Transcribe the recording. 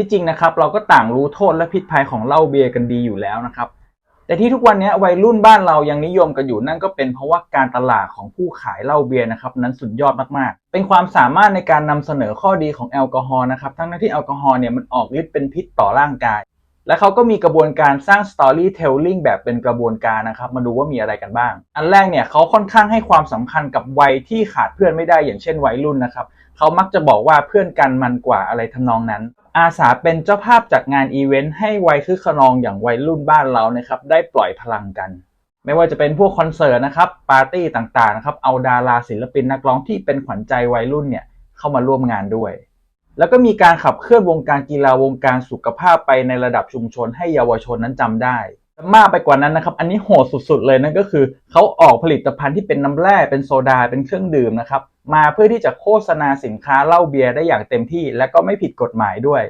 ที่จริงนะครับ เราก็ต่างรู้โทษและพิษภัยของเหล้าเบียร์กันดีอยู่แล้วนะครับ แต่ที่ทุกวันนี้วัยรุ่นบ้านเรายังนิยมกันอยู่นั่นก็เป็นเพราะว่าการตลาดของผู้ขายเหล้าเบียร์นะครับ นั้นสุดยอดมากๆ เป็นความสามารถในการนำเสนอข้อดีของแอลกอฮอล์นะครับ ทั้งที่แอลกอฮอล์เนี่ยมันออกฤทธิ์เป็นพิษต่อร่างกาย และเขาก็มีกระบวนการสร้าง storytelling แบบเป็นกระบวนการนะครับ มาดูว่ามีอะไรกันบ้าง อันแรกเนี่ยเขาค่อนข้างให้ความสำคัญกับวัยที่ขาดเพื่อนไม่ได้อย่างเช่นวัยรุ่นนะครับเขามักจะบอกว่าเพื่อนกันมันกว่าอะไรทำนองนั้น อาสาเป็นเจ้าภาพจัดงานอีเวนต์ให้วัยคึกขนองอย่างวัยรุ่นบ้านเรานะครับได้ปล่อยพลังกันไม่ว่าจะเป็นพวกคอนเสิร์ตนะครับปาร์ตี้ต่างๆนะครับเอาดาราศิลปินนักร้องที่เป็นขวัญใจวัยรุ่นเนี่ยเข้ามาร่วมงานด้วย แล้วก็มีการขับเคลื่อนวงการกีฬาวงการสุขภาพไปในระดับชุมชนให้เยาวชนนั้นจำได้มากไปกว่านั้นนะครับ อันนี้โหดสุดๆเลยนั่นก็คือเขาออกผลิตภัณฑ์ที่เป็นน้ำแร่เป็นโซดาเป็นเครื่องดื่มนะครับ มาเพื่อที่จะโฆษณาสินค้าเหล้าเบียร์ได้อย่างเต็มที่ และก็ไม่ผิดกฎหมายด้วย